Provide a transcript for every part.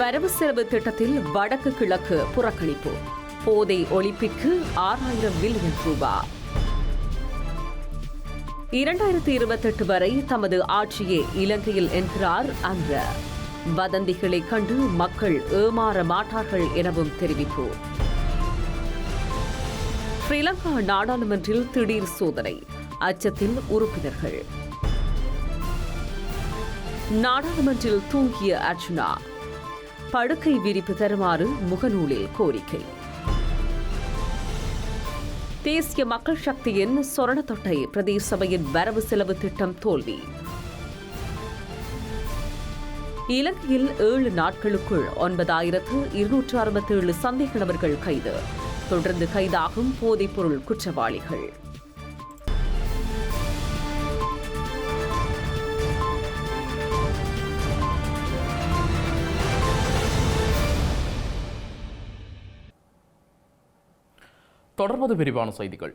வரவு செலவு திட்டத்தில் வடக்கு கிழக்கு புறக்கணிப்பு. போதை ஒழிப்பிற்கு ஆறாயிரம் மில்லியன் ரூபாய் இரண்டாயிரத்தி இருபத்தெட்டு வரை தமது ஆட்சியே இலங்கையில் என்கிறார் அங்க. வதந்திகளை கண்டு மக்கள் ஏமாற மாட்டார்கள் எனவும் தெரிவிப்பு. ஸ்ரீலங்கா நாடாளுமன்றில் திடீர் சோதனை அச்சத்தில் உறுப்பினர்கள். நாடாளுமன்றில் தூங்கிய அர்ச்சுனா படுக்கை விரிப்பு தருமாறு முகநூலில் கோரிக்கை. தேசிய மக்கள் சக்தியின் சொரணத்தொட்டை பிரதேச சபையின் வரவு செலவு திட்டம் தோல்வி. இலங்கையில் ஏழு நாட்களுக்குள் ஒன்பதாயிரத்து இருநூற்று அறுபத்தேழு சந்தேக நபர்கள் கைது. தொடர்ந்து கைதாகும் போதைப்பொருள் குற்றவாளிகள். தொடர்வது விரிவான செய்திகள்.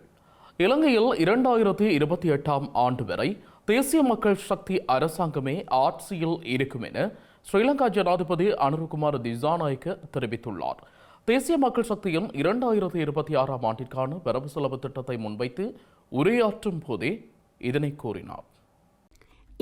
இலங்கையில் இரண்டாயிரத்தி இருபத்தி எட்டாம் ஆண்டு வரை தேசிய மக்கள் சக்தி அரசாங்கமே ஆட்சியில் இருக்கும் என ஸ்ரீலங்கா ஜனாதிபதி அனுருகுமார் திசாநாயக்க தெரிவித்துள்ளார். தேசிய மக்கள் சக்தியின் இரண்டாயிரத்தி இருபத்தி ஆறாம் ஆண்டிற்கான வரவு செலவு திட்டத்தை முன்வைத்து உரையாற்றும் போதே இதனை கூறினார்.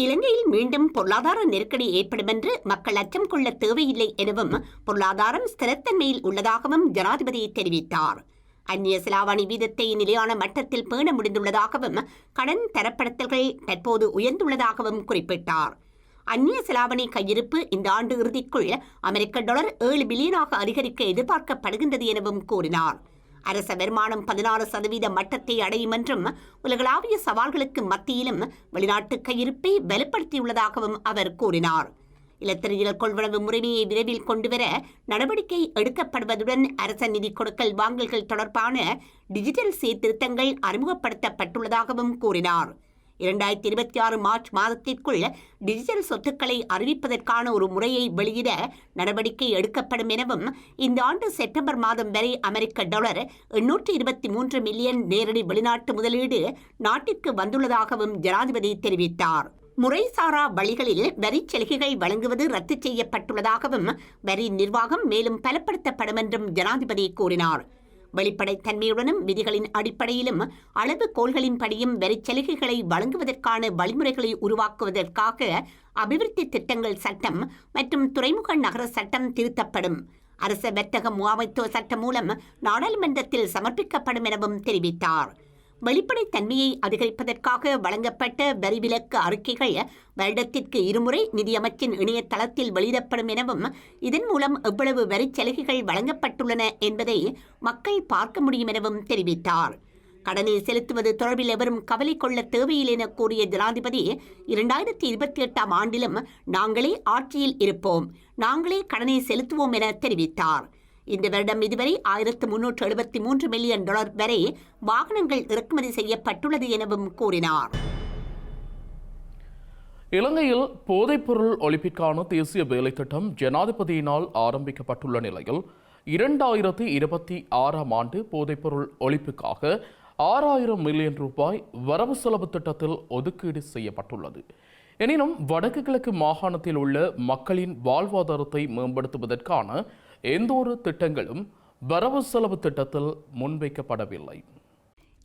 இலங்கையில் மீண்டும் பொருளாதார நெருக்கடி ஏற்படும் என்று மக்கள் அச்சம் கொள்ள தேவையில்லை எனவும் பொருளாதாரம் ஸ்திரத்தன்மையில் உள்ளதாகவும் ஜனாதிபதி தெரிவித்தார். அந்நிய செலாவணி வீதத்தை நிலையான மட்டத்தில் பேண முடிந்துள்ளதாகவும் கடன் தரப்படுத்தல்கள் தற்போது உயர்ந்துள்ளதாகவும் குறிப்பிட்டார். அந்நிய செலாவணி கையிருப்பு இந்த ஆண்டு இறுதிக்குள் அமெரிக்க டாலர் ஏழு பில்லியனாக அதிகரிக்க எதிர்பார்க்கப்படுகின்றது எனவும் கூறினார். அரச வருமானம் பதினாறு சதவீத மட்டத்தை அடையும் என்றும் உலகளாவிய சவால்களுக்கு மத்தியிலும் வெளிநாட்டு கையிருப்பை வலுப்படுத்தியுள்ளதாகவும் அவர் கூறினார். இலத்திரையியல் கொள்வனவு முறைமையை விரைவில் கொண்டுவர நடவடிக்கை எடுக்கப்படுவதுடன் அரச நிதி கொடுக்கல் வாங்கல்கள் தொடர்பான டிஜிட்டல் சீர்திருத்தங்கள் அறிமுகப்படுத்தப்பட்டுள்ளதாகவும் கூறினார். இரண்டாயிரத்தி இருபத்தி ஆறு மார்ச் மாதத்திற்குள் டிஜிட்டல் சொத்துக்களை அறிவிப்பதற்கான ஒரு முறையை வெளியிட நடவடிக்கை எடுக்கப்படும் எனவும் இந்த ஆண்டு செப்டம்பர் மாதம் வரை அமெரிக்க டாலர் எண்ணூற்று இருபத்தி மூன்று மில்லியன் நேரடி வெளிநாட்டு முதலீடு நாட்டிற்கு வந்துள்ளதாகவும் ஜனாதிபதி தெரிவித்தார். முறைசாரா வழிகளில் வரி சலுகைகள் வழங்குவது ரத்து செய்யப்பட்டுள்ளதாகவும் வரி நிர்வாகம் மேலும் பலப்படுத்தப்படும் என்றும் ஜனாதிபதி கூறினார். வெளிப்படைத்தன்மையுடனும் விதிகளின் அடிப்படையிலும் அளவு கோள்களின்படியும் வரிச் சலுகைகளை வழங்குவதற்கான வழிமுறைகளை உருவாக்குவதற்காக அபிவிருத்தி திட்டங்கள் சட்டம் மற்றும் துறைமுக நகர சட்டம் திருத்தப்படும். அரச வர்த்தக முகாமைத்துவ சட்டம் மூலம் நாடாளுமன்றத்தில் சமர்ப்பிக்கப்படும் எனவும் தெரிவித்தார். வெளிப்படைத்தன்மையை அதிகரிப்பதற்காக வழங்கப்பட்ட வரிவிலக்கு அறிக்கைகள் வருடத்திற்கு இருமுறை நிதியமைச்சின் இணையதளத்தில் வெளியிடப்படும் எனவும் இதன் மூலம் எவ்வளவு வரி சலுகைகள் வழங்கப்பட்டுள்ளன என்பதை மக்கள் பார்க்க முடியும் எனவும் தெரிவித்தார். கடனை செலுத்துவது தொடர்பில் எவரும் கவலை கொள்ள தேவையில்லை என கூறிய ஜனாதிபதி இரண்டாயிரத்தி இருபத்தி எட்டாம் ஆண்டிலும் நாங்களே ஆட்சியில் இருப்போம் நாங்களே கடனை செலுத்துவோம் என தெரிவித்தார். இந்த வருடம் இதுவரை ஆயிரத்து முன்னூற்று எழுபத்தி மூன்று மில்லியன் டாலர் வரை வாகனங்கள் இறக்குமதி செய்யப்பட்டுள்ளது எனவும் கூறினார். இலங்கையில் போதைப்பொருள் ஒழிப்பிற்கான தேசிய வேலைத்திட்டம் ஜனாதிபதியினால் ஆரம்பிக்கப்பட்டுள்ள நிலையில் இரண்டாயிரத்தி இருபத்தி ஆறாம் ஆண்டு போதைப்பொருள் ஒழிப்புக்காக ஆறாயிரம் மில்லியன் ரூபாய் வரவு செலவு திட்டத்தில் ஒதுக்கீடு செய்யப்பட்டுள்ளது. எனினும் வடக்கு கிழக்கு மாகாணத்தில் உள்ள மக்களின் வாழ்வாதாரத்தை மேம்படுத்துவதற்கான எந்த ஒரு திட்டங்களும் வரவு செலவு திட்டத்தில் முன்வைக்கப்படவில்லை.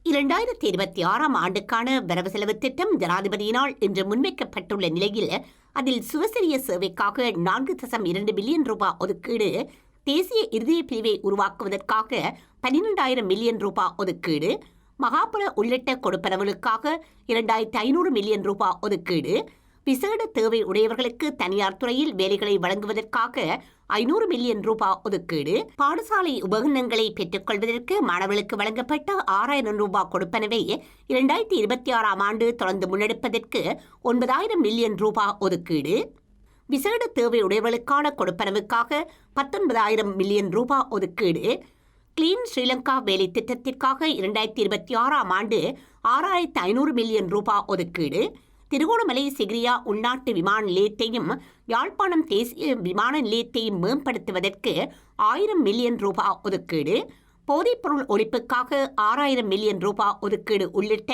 இரண்டாயிரத்தி இருபத்தி ஆறாம் ஆண்டுக்கான வரவு செலவு திட்டம் ஜனாதிபதியினால் இன்று முன்வைக்கப்பட்டுள்ள நிலையில் அதில் சுவசரிய சேவைக்காக நான்கு தசம் இரண்டு பில்லியன் ரூபாய் ஒதுக்கீடு தேசிய இருதய பிரிவை உருவாக்குவதற்காக பன்னிரெண்டாயிரம் மில்லியன் ரூபாய் ஒதுக்கீடு மகாபுர உள்ளிட்ட கொடுப்பனவுகளுக்காக இரண்டாயிரத்தி ஐநூறு மில்லியன் ரூபாய் ஒதுக்கீடு விசேட தேவை உடையவர்களுக்கு தனியார் துறையில் வேலைகளை வழங்குவதற்காக ஐநூறு மில்லியன் ரூபாய் ஒதுக்கீடு பாடசாலை உபகரணங்களை பெற்றுக்கொள்வதற்கு மாணவர்களுக்கு வழங்கப்பட்ட ஆறாயிரம் ரூபாய் கொடுப்பனவை இரண்டாயிரத்தி இருபத்தி ஆறாம் ஆண்டு தொடர்ந்து முன்னெடுப்பதற்கு ஒன்பதாயிரம் மில்லியன் ரூபாய் ஒதுக்கீடு. விசேட தேவை உடையவர்களுக்கான கொடுப்பனவுக்காக பத்தொன்பதாயிரம் மில்லியன் ரூபாய் ஒதுக்கீடு. கிளீன் ஸ்ரீலங்கா வேலை திட்டத்திற்காக இரண்டாயிரத்தி இருபத்தி ஆறாம் ஆண்டு ஆறாயிரத்து ஐநூறு மில்லியன் ரூபாய் ஒதுக்கீடு. திருகோணமலை சிகிரியா உள்நாட்டு விமான நிலையத்தையும் யாழ்ப்பாணம் தேசிய விமான நிலையத்தையும் மேம்படுத்துவதற்கு ஆயிரம் மில்லியன் ரூபாய் ஒதுக்கீடு போதைப்பொருள் ஒழிப்புக்காக ஆறாயிரம் மில்லியன் ரூபாய் ஒதுக்கீடு உள்ளிட்ட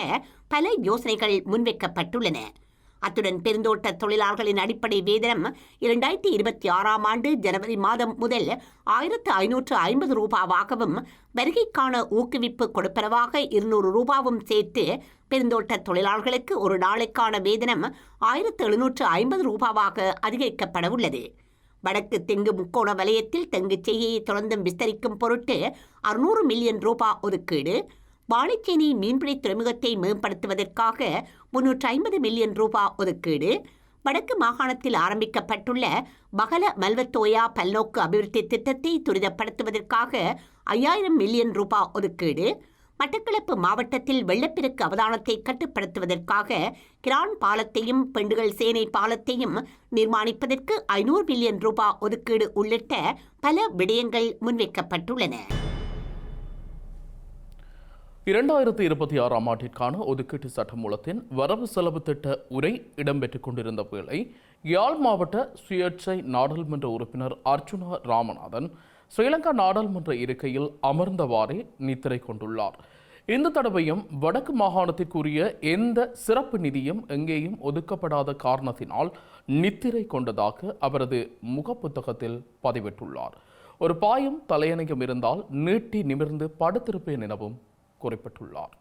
பல யோசனைகள் முன்வைக்கப்பட்டுள்ளன. அத்துடன் பெருந்தோட்ட தொழிலாளர்களின் அடிப்படை வேதனம் இரண்டாயிரத்தி இருபத்தி ஆறாம் ஆண்டு ஜனவரி மாதம் முதல் ஆயிரத்து ஐநூற்று ஐம்பது ரூபாவாகவும் வருகைக்கான ஊக்குவிப்பு கொடுப்பனவாக இருநூறு ரூபாவும் சேர்த்து பெருந்தோட்ட தொழிலாளர்களுக்கு ஒரு நாளைக்கான வேதனம் ஆயிரத்து எழுநூற்று ஐம்பது ரூபாவாக அதிகரிக்கப்பட உள்ளது வடக்கு தெங்கு முக்கோண வலயத்தில் தெங்கு செய்கையை தொடர்ந்தும் விஸ்தரிக்கும் பொருட்டு அறுநூறு மில்லியன் ரூபாய் ஒதுக்கீடு வாழைச்சேனை மீன்பிடி துறைமுகத்தை மேம்படுத்துவதற்காக முன்னூற்று ஐம்பது மில்லியன் ரூபாய் ஒதுக்கீடு. வடக்கு மாகாணத்தில் ஆரம்பிக்கப்பட்டுள்ள மகல மல்வத்தோயா பல்நோக்கு அபிவிருத்தி திட்டத்தை துரிதப்படுத்துவதற்காக ஐயாயிரம் மில்லியன் ரூபாய் ஒதுக்கீடு. மட்டக்களப்பு மாவட்டத்தில் வெள்ளப்பெருக்கு அவதானத்தை கட்டுப்படுத்துவதற்காக கிரான் பாலத்தையும் பெண்டுகள் சேனை பாலத்தையும் நிர்மாணிப்பதற்கு ஐநூறு மில்லியன் ரூபாய் ஒதுக்கீடு உள்ளிட்ட பல விடயங்கள் முன்வைக்கப்பட்டுள்ளன. இரண்டாயிரத்தி இருபத்தி ஆறாம் ஆண்டிற்கான ஒதுக்கீட்டு சட்டமூலத்தின் வரவு செலவு திட்ட உரை இடம்பெற்றுக் கொண்டிருந்த வேளை யாழ் மாவட்ட சுயேட்சை நாடாளுமன்ற உறுப்பினர் அர்ச்சுனா ராமநாதன் ஸ்ரீலங்கா நாடாளுமன்ற இருக்கையில் அமர்ந்தவாறே நித்திரை கொண்டுள்ளார். இந்த தடவையும் வடக்கு மாகாணத்திற்குரிய எந்த சிறப்பு நிதியும் எங்கேயும் ஒதுக்கப்படாத காரணத்தினால் நித்திரை கொண்டதாக அவரது முகப்புத்தகத்தில் பதிவிட்டுள்ளார். ஒரு பாயும் தலையணையும் இருந்தால் நீட்டி நிமிர்ந்து படுத்திருப்பேன் எனவும் குறிப்பிட்டுள்ளார்.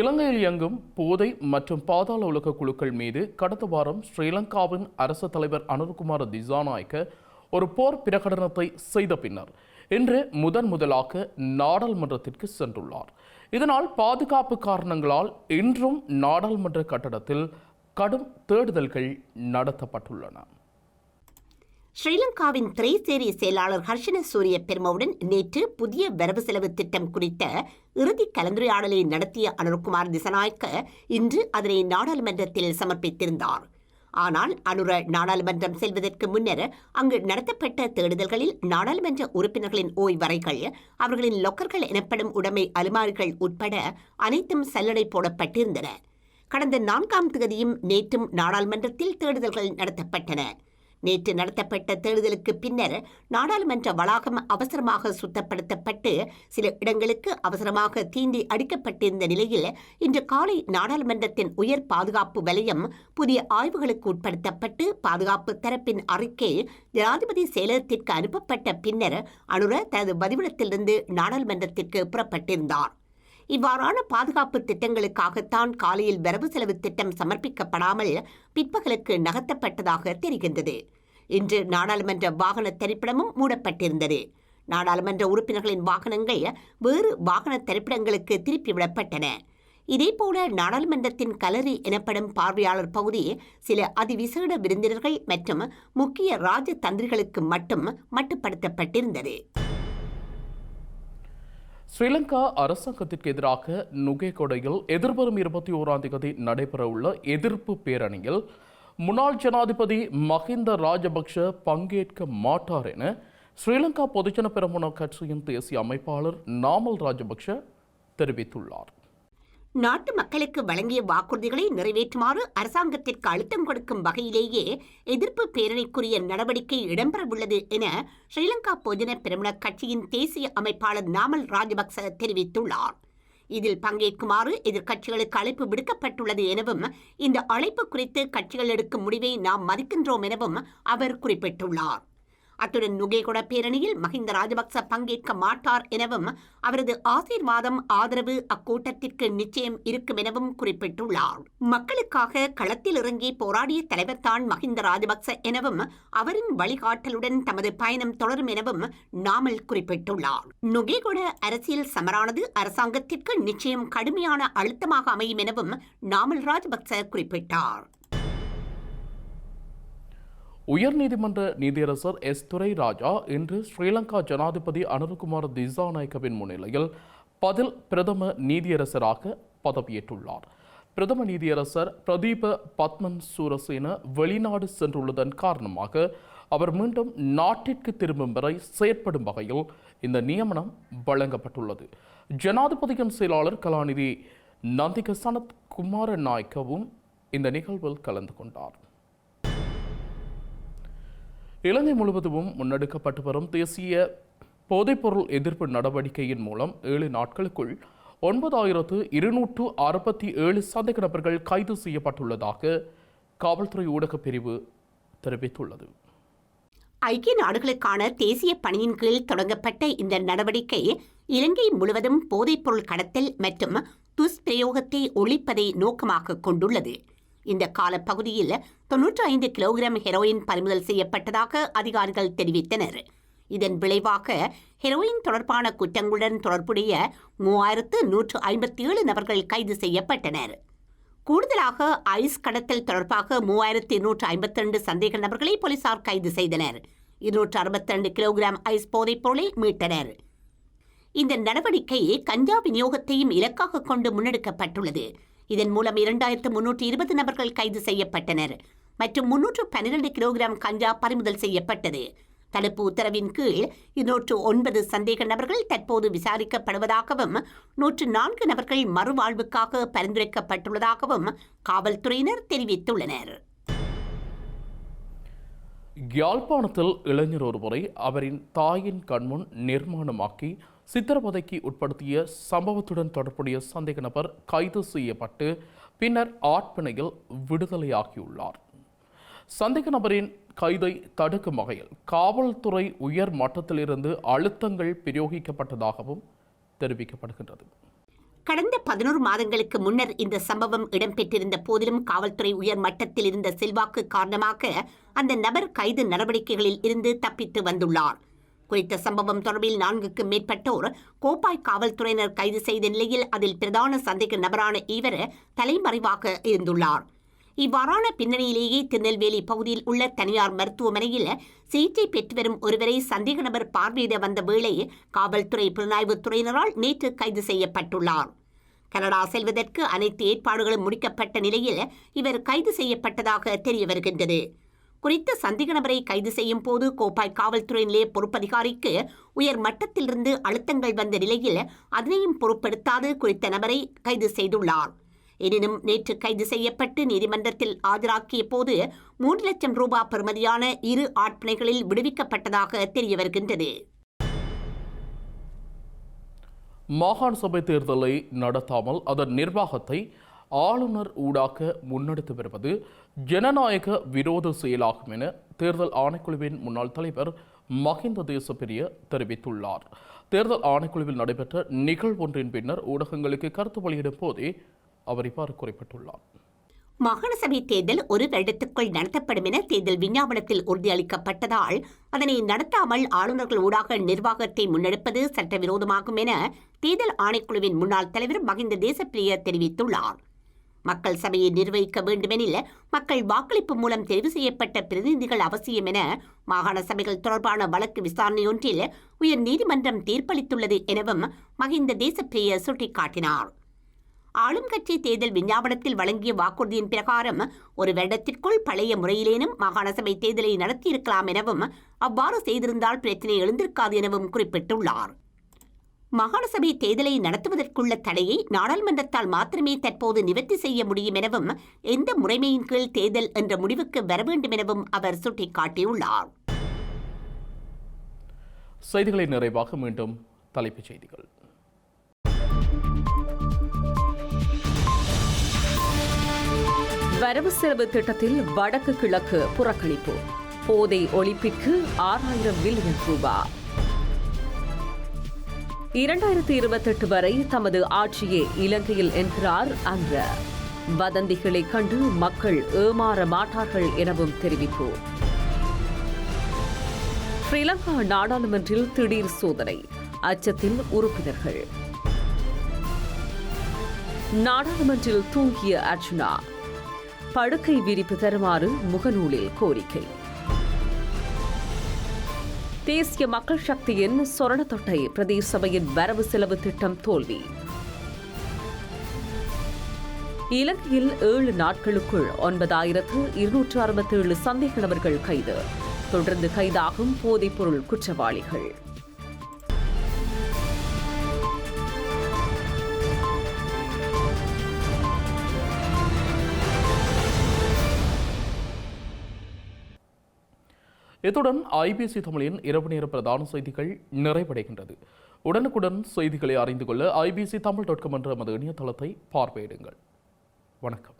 இலங்கையில் இயங்கும் போதை மற்றும் பாதாள உலக குழுக்கள் மீது கடந்த வாரம் ஸ்ரீலங்காவின் அரசு தலைவர் அனுர்குமார திசாநாயக்க ஒரு போர் பிரகடனத்தை செய்த பின்னர் இன்று முதன் முதலாக நாடாளுமன்றத்திற்கு சென்றுள்ளார். இதனால் பாதுகாப்பு காரணங்களால் இன்றும் நாடாளுமன்ற கட்டடத்தில் கடும் தேடுதல்கள் நடத்தப்பட்டுள்ளன. ஸ்ரீலங்காவின் திரைசேரி செயலாளர் ஹர்ஷன சூரிய பெருமவுடன் நேற்று புதிய வரவு செலவு திட்டம் குறித்த இறுதி கலந்துரையாடலை நடத்திய அனுர்குமார் திசநாயக்க இன்று அதனை நாடாளுமன்றத்தில் சமர்ப்பித்திருந்தார். ஆனால் அனுர நாடாளுமன்றம் செல்வதற்கு முன்னர் அங்கு நடத்தப்பட்ட தேடுதல்களில் நாடாளுமன்ற உறுப்பினர்களின் ஓய்வறைகள் அவர்களின் லொக்கர்கள் எனப்படும் உடைமை அலுமாரிகள் உட்பட அனைத்தும் சல்லடை போடப்பட்டிருந்தன. கடந்த நான்காம் தேதியும் நேற்றும் நாடாளுமன்றத்தில் தேடுதல்கள் நடத்தப்பட்டன. நேற்று நடத்தப்பட்ட தேடுதலுக்கு பின்னர் நாடாளுமன்ற வளாகம் அவசரமாக சுத்தப்படுத்தப்பட்டு சில இடங்களுக்கு அவசரமாக தீண்டி அடிக்கப்பட்டிருந்த நிலையில் இன்று காலை நாடாளுமன்றத்தின் உயர் பாதுகாப்பு வலயம் புதிய ஆய்வுகளுக்கு உட்படுத்தப்பட்டு பாதுகாப்பு தரப்பின் அறிக்கை ஜனாதிபதி செயலகத்திற்கு அனுப்பப்பட்ட பின்னர் அனுர தனது பதிவிடத்திலிருந்து நாடாளுமன்றத்திற்கு புறப்பட்டிருந்தார். இவ்வாறான பாதுகாப்பு திட்டங்களுக்காகத்தான் காலையில் வரவு செலவு திட்டம் சமர்ப்பிக்கப்படாமல் பிற்பகலுக்கு நகர்த்தப்பட்டதாக தெரிகின்றது. இன்று நாடாளுமன்ற வாகன திரைப்படமும் மூடப்பட்டிருந்தது. நாடாளுமன்ற உறுப்பினர்களின் வாகனங்கள் வேறு வாகன திரைப்படங்களுக்கு திருப்பிவிடப்பட்டன. இதேபோல நாடாளுமன்றத்தின் கலரி எனப்படும் பார்வையாளர் பகுதி சில அதிவிசேட விருந்தினர்கள் மற்றும் முக்கிய ராஜதந்திரிகளுக்கு மட்டும் மட்டுப்படுத்தப்பட்டிருந்தது. ஸ்ரீலங்கா அரசாங்கத்திற்கு எதிராக நுகேகொடையில் எதிர்வரும் இருபத்தி ஓராம் தேதி நடைபெறவுள்ள எதிர்ப்பு பேரணியில் முன்னாள் ஜனாதிபதி மஹிந்த ராஜபக்ஷ பங்கேற்க மாட்டார் என ஸ்ரீலங்கா பொதுஜன பெரமுன கட்சியின் தேசிய அமைப்பாளர் நாமல் ராஜபக்ஷ தெரிவித்துள்ளார். நாட்டு மக்களுக்கு வழங்கிய வாக்குறுதிகளை நிறைவேற்றுமாறு அரசாங்கத்திற்கு அழுத்தம் கொடுக்கும் வகையிலேயே எதிர்ப்பு பேரணிக்குரிய நடவடிக்கை இடம்பெறவுள்ளது என ஸ்ரீலங்கா பொதுஜன பெருமன கட்சியின் தேசிய அமைப்பாளர் நாமல் ராஜபக்ச தெரிவித்துள்ளார். இதில் பங்கேற்குமாறு எதிர்க்கட்சிகளுக்கு அழைப்பு விடுக்கப்பட்டுள்ளது எனவும் இந்த அழைப்பு குறித்து கட்சிகள் எடுக்கும் முடிவை நாம் மதிக்கின்றோம் எனவும் அவர் குறிப்பிட்டுள்ளார். அத்துடன் நுகேகொட பேரணியில் மஹிந்த ராஜபக்ச பங்கேற்க மாட்டார் எனவும் அவரது ஆசீர்வாதம் ஆதரவு அக்கூட்டத்திற்கு நிச்சயம் இருக்கும் எனவும் குறிப்பிட்டுள்ளார். மக்களுக்காக களத்தில் இறங்கி போராடிய தலைவர் தான் மஹிந்த ராஜபக்ச எனவும் அவரின் வழிகாட்டலுடன் தமது பயணம் தொடரும் எனவும் நாமல் குறிப்பிட்டுள்ளார். நுகேகொட அரசியல் சமரானது அரசாங்கத்திற்கு நிச்சயம் கடுமையான அழுத்தமாக அமையும் எனவும் நாமல் ராஜபக்ச குறிப்பிட்டார். உயர்நீதிமன்ற நீதியரசர் எஸ். துரை ராஜா இன்று ஸ்ரீலங்கா ஜனாதிபதி அனுர்குமார் திசாநாயக்கவின் முன்னிலையில் பதில் பிரதம நீதியரசராக பதவியேற்றுள்ளார். பிரதம நீதியரசர் பிரதீப பத்மன் சூரசேன வெளிநாடு சென்றுள்ளதன் காரணமாக அவர் மீண்டும் நாட்டிற்கு திரும்பும் வரை செயற்படும் வகையில் இந்த நியமனம் வழங்கப்பட்டுள்ளது. ஜனாதிபதியின் செயலாளர் கலாநிதி நந்திக சனத் குமார நாயக்கவும் இந்த நிகழ்வில் கலந்து கொண்டார். இலங்கை முழுவதும் முன்னெடுக்கப்பட்டு வரும் தேசிய போதைப்பொருள் எதிர்ப்பு நடவடிக்கையின் மூலம் ஏழு நாட்களுக்குள் ஒன்பதாயிரத்து இருநூற்று அறுபத்தி ஏழு சந்தேக நபர்கள் கைது செய்யப்பட்டுள்ளதாக காவல்துறை ஊடகப் பிரிவு தெரிவித்துள்ளது. ஐக்கிய நாடுகளுக்கான தேசிய பணியின் கீழ் தொடங்கப்பட்ட இந்த நடவடிக்கை இலங்கை முழுவதும் போதைப்பொருள் கடத்தல் மற்றும் துஷ்பிரயோகத்தை ஒழிப்பதை நோக்கமாக கொண்டுள்ளது. இந்த காலப்பகுதியில் தொன்னூற்றி ஐந்து கிலோகிராம் ஹெரோயின் பறிமுதல் செய்யப்பட்டதாக அதிகாரிகள் தெரிவித்தனர். இதன் விளைவாக ஹெரோயின் தொடர்பான குற்றங்களுடன் தொடர்புடைய மூவாயிரத்து நூற்று ஐம்பத்தி ஏழு நபர்கள் கைது செய்யப்பட்டனர். கூடுதலாக ஐஸ் கடத்தல் தொடர்பாக மூவாயிரத்தி நூற்று ஐம்பத்தி ரெண்டு சந்தேக நபர்களை போலீசார் கைது செய்தனர். இருநூற்று அறுபத்தி ரெண்டு கிலோகிராம் ஐஸ் போதைப் பொருளை மீட்டனர். இந்த நடவடிக்கை கஞ்சா விநியோகத்தையும் இலக்காக கொண்டு முன்னெடுக்கப்பட்டுள்ளது. இதன் மூலம் இரண்டாயிரத்து முன்னூற்று இருபது நபர்கள் கைது செய்யப்பட்டனர். மற்றும் முன்னூற்று பன்னிரண்டு கிலோகிராம் கஞ்சா பறிமுதல் செய்யப்பட்டது. தடுப்பு உத்தரவின் கீழ் இருநூற்று ஒன்பது சந்தேக நபர்கள் தற்போது விசாரிக்கப்படுவதாகவும் நூற்று நான்கு நபர்கள் மறுவாழ்வுக்காக பரிந்துரைக்கப்பட்டுள்ளதாகவும் காவல்துறையினர் தெரிவித்துள்ளனர். யாழ்ப்பாணத்தில் இளைஞர் ஒருவரை அவரின் தாயின் கண்முன் நிர்மாணமாக்கி சித்திரவதைக்கு உட்படுத்திய சம்பவத்துடன் தொடர்புடைய சந்தேக நபர் கைது செய்யப்பட்டு பின்னர் ஆட்பிணையில் விடுதலையாகியுள்ளார். சந்தேக நபரின் கைதை தடுக்கும் வகையில் காவல்துறை உயர் மட்டத்திலிருந்து அழுத்தங்கள் பிரயோகிக்கப்பட்டதாகவும் தெரிவிக்கப்படுகின்றது. கடந்த பதினோரு மாதங்களுக்கு முன்னர் இந்த சம்பவம் இடம்பெற்றிருந்த போதிலும் காவல்துறை உயர் மட்டத்தில் இருந்த செல்வாக்கு காரணமாக அந்த நபர் கைது நடவடிக்கைகளில் இருந்து தப்பித்து வந்துள்ளார். குறித்த சம்பவம் தொடர்பில் நான்குக்கு மேற்பட்டோர் கோப்பாய் காவல்துறையினர் கைது செய்த நிலையில் அதில் பிரதான சந்தேக நபரான இவர் தலைமறைவாக இருந்துள்ளார். இவ்வாறான பின்னணியிலேயே திருநெல்வேலி பகுதியில் உள்ள தனியார் மருத்துவமனையில் சிகிச்சை பெற்று வரும் ஒருவரை சந்தேக நபர் பார்வையிட வந்த வேளை காவல்துறை புலனாய்வுத் துறையினரால் நேற்று கைது செய்யப்பட்டுள்ளார். கனடா செல்வதற்கு அனைத்து ஏற்பாடுகளும் முடிக்கப்பட்ட நிலையில் இவர் கைது செய்யப்பட்டதாக தெரிய வருகின்றது. குறித்த சந்தேக நபரை கைது செய்யும் போது கோப்பாய் காவல்துறை நிலைய பொறுப்பதிகாரிக்கு உயர் மட்டத்திலிருந்து அழுத்தங்கள் வந்த நிலையில் அதனையும் பொறுப்பெடுத்தாது குறித்த நபரை கைது செய்துள்ளார். எனினும் நேற்று கைது செய்யப்பட்டு நீதிமன்றத்தில் ஆஜராக்கிய போது மூன்று லட்சம் ரூபாய் பெறுமதியான இரு ஆட்பிணைகளில் விடுவிக்கப்பட்டதாக தெரிய வருகின்றது. மாகாண சபை தேர்தலை நடத்தாமல் அதன் நிர்வாகத்தை ஆளுநர் ஊடாக முன்னெடுத்து வருவது ஜனநாயக விரோத செயலாகும் என தேர்தல் ஆணைக்குழுவின் முன்னாள் தலைவர் மஹிந்த தேசப்பிரிய தெரிவித்துள்ளார். தேர்தல் ஆணைக்குழுவில் நடைபெற்ற நிகழ்வொன்றின் பின்னர் ஊடகங்களுக்கு கருத்து வெளியிடும் போதே அவர் இவ்வாறு குறிப்பிட்டுள்ளார். மாகாண சபை தேர்தல் ஒரு வருடத்துக்குள் நடத்தப்படும் என தேர்தல் விஞ்ஞாபனத்தில் உறுதியளிக்கப்பட்டதால் அதனை நடத்தாமல் ஆளுநர்கள் ஊடாக நிர்வாகத்தை முன்னெடுப்பது சட்டவிரோதமாகும் என தேர்தல் ஆணைக்குழுவின் முன்னாள் தலைவர் மகிந்த தேசப்பிரிய தெரிவித்துள்ளார். மக்கள் சபையை நிர்வகிக்க வேண்டுமெனில் மக்கள் வாக்களிப்பு மூலம் தெரிவு செய்யப்பட்ட பிரதிநிதிகள் அவசியம் என மாகாண சபைகள் தொடர்பான வழக்கு விசாரணையொன்றில் உயர் நீதிமன்றம் தீர்ப்பளித்துள்ளது எனவும் மகிந்த தேசப்பிரிய சுட்டிக்காட்டினார். ஆளும் கட்சி தேர்தல் விஞ்ஞாபனத்தில் வழங்கிய வாக்குறுதியின் பிரகாரம் ஒரு வருடத்திற்குள் பழைய முறையிலேனும் மாகாண சபை தேர்தலை நடத்தியிருக்கலாம் எனவும் அவ்வாறு செய்திருந்தால் பிரச்சினை எழுந்திருக்காது எனவும் குறிப்பிட்டுள்ளார். மாகாண சபை தேர்தலை நடத்துவதற்குள்ள தடையை நாடாளுமன்றத்தால் மாத்திரமே தற்போது நிவர்த்தி செய்ய முடியும் எனவும் எந்த முறைமையின் கீழ் தேர்தல் என்ற முடிவுக்கு வர வேண்டும் எனவும் அவர் சுட்டிக்காட்டியுள்ளார். செய்திகளை நிறைவாக மீண்டும் தலைப்புச் செய்திகள். வரவு செலவு திட்டத்தில் வடக்கு கிழக்கு புறக்கணிப்பு. போதை ஒழிப்பிற்கு ஆறாயிரம் மில்லியன் ரூபாய் இரண்டாயிரத்தி இருபத்தெட்டு வரை தமது ஆட்சியே இலங்கையில் என்கிறார் அந்த வதந்திகளை கண்டு மக்கள் ஏமாற மாட்டார்கள் எனவும் தெரிவிப்பு. ஸ்ரீலங்கா நாடாளுமன்றில் திடீர் சோதனை அச்சத்தில் உறுப்பினர்கள். நாடாளுமன்றில் தூங்கிய அர்ச்சுனா படுக்கை விரிப்பு தருமாறு முகநூலில் கோரிக்கை. தேசிய மக்கள் சக்தியின் சொரணத்தொட்டை பிரதேச சபையின் வரவு செலவு திட்டம் தோல்வி. இலங்கையில் ஏழு நாட்களுக்குள் ஒன்பதாயிரத்து இருநூற்று அறுபத்தேழு சந்தேக நபர்கள் கைது. தொடர்ந்து கைதாகும் போதைப்பொருள் குற்றவாளிகள். இத்துடன் ஐபிசி தமிழின் இரவு நேர பிரதான செய்திகள் நிறைவடைகின்றது. உடனுக்குடன் செய்திகளை அறிந்து கொள்ள ஐபிசி தமிழ் டாட் காம் என்ற நமது இணையதளத்தை பார்வையிடுங்கள். வணக்கம்.